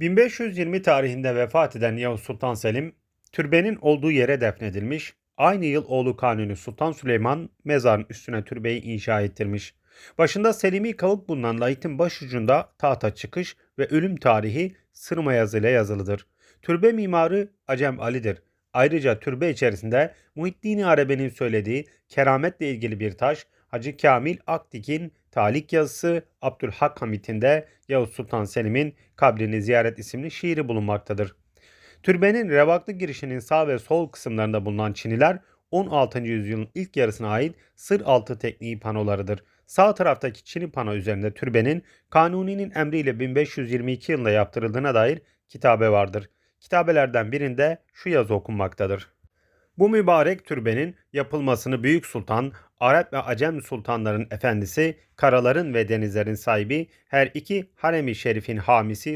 1520 tarihinde vefat eden Yavuz Sultan Selim, türbenin olduğu yere defnedilmiş, aynı yıl oğlu Kanuni Sultan Süleyman mezarın üstüne türbeyi inşa ettirmiş. Başında Selimi kavuk bulunan lahitin başucunda tahta çıkış ve ölüm tarihi sırma yazıyla yazılıdır. Türbe mimarı Acem Ali'dir. Ayrıca türbe içerisinde Muhiddin Arabi'nin söylediği kerametle ilgili bir taş, Hacı Kamil Akdik'in talik yazısı Abdülhak Hamit'inde Yavuz Sultan Selim'in kabrini ziyaret isimli şiiri bulunmaktadır. Türbenin revaklı girişinin sağ ve sol kısımlarında bulunan çiniler 16. yüzyılın ilk yarısına ait sır altı tekniği panolarıdır. Sağ taraftaki çini pano üzerinde türbenin Kanuni'nin emriyle 1522 yılında yaptırıldığına dair kitabe vardır. Kitabelerden birinde şu yazı okunmaktadır. Bu mübarek türbenin yapılmasını Büyük Sultan, Arap ve Acem sultanların efendisi, karaların ve denizlerin sahibi, her iki harem-i şerifin hamisi